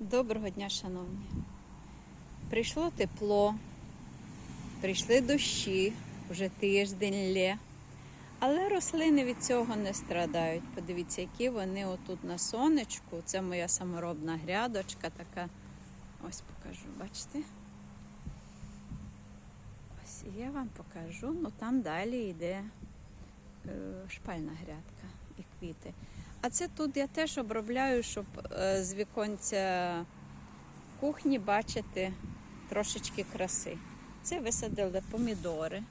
Доброго дня, шановні. Прийшло тепло, прийшли дощі, вже тиждень лє. Але рослини від цього не страдають. Подивіться, які вони отут на сонечку. Це моя саморобна грядочка така. Ось покажу, бачите? Ось я вам покажу. Ну там далі йде шпальна грядка і квіти. А це тут я теж обробляю, щоб е, з віконця кухні бачити трошечки краси. Це висадили помідори.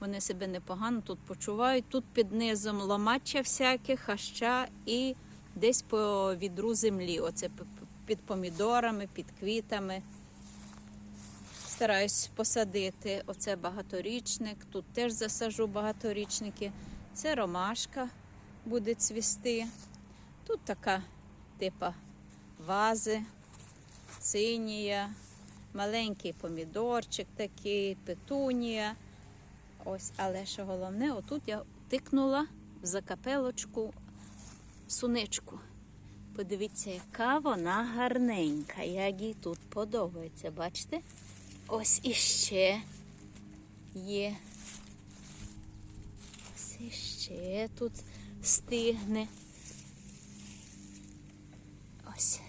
Вони себе непогано тут почувають. Тут під низом ломача всяке, хаща і десь по відру землі. Оце під помідорами, під квітами. Стараюсь посадити. Оце багаторічник. Тут теж засажу багаторічники. Це ромашка буде цвісти. Тут така типа вази, цинія, маленький помідорчик такий, петунія. Ось, але що головне, отут я тикнула в закапелочку суничку. Подивіться, яка вона гарненька, як їй тут подобається. Бачите? Ось іще є. Ось іще тут стигне. Ось.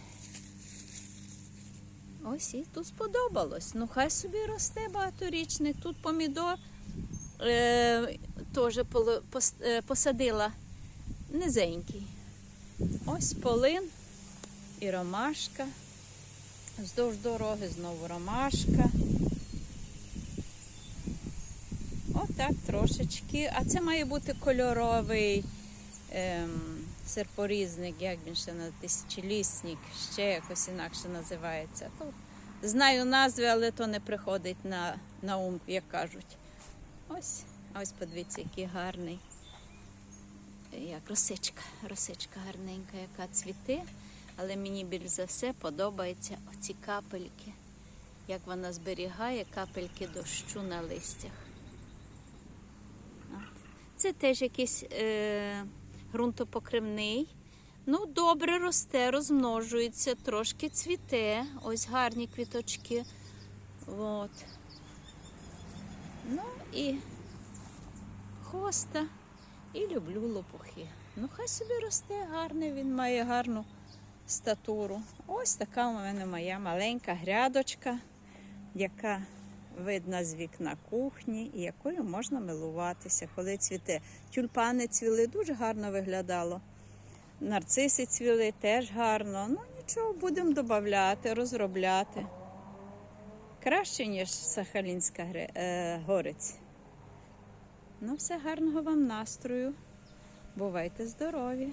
Ось і тут сподобалось. Ну, хай собі росте багаторічний. Тут помідор е, теж е, посадила низенький. Ось полин і ромашка. Вздовж дороги знову ромашка. Отак трошечки. А це має бути кольоровий ем, серпорізник, як він ще на тисячолісник, ще якось інакше називається. То, знаю назви, але то не приходить на, на ум, як кажуть. Ось, ось подивіться, який гарний. Як росичка, росичка гарненька, яка цвіте. Але мені більш за все подобаються оці капельки, як вона зберігає капельки дощу на листях. Це теж якийсь е. Ну, добре росте, розмножується, трошки цвіте. Ось гарні квіточки. От. Ну і хоста. І люблю лопухи. Ну, хай собі росте гарний, він має гарну статуру. Ось така у мене моя маленька грядочка, яка видна з вікна кухні і якою можна милуватися, коли цвіте. Тюльпани цвіли, дуже гарно виглядало. Нарциси цвіли теж гарно. Ну нічого, будемо додати, розробляти. Краще, ніж Сахалінська е, горець. Ну, все гарного вам настрою. Бувайте здорові!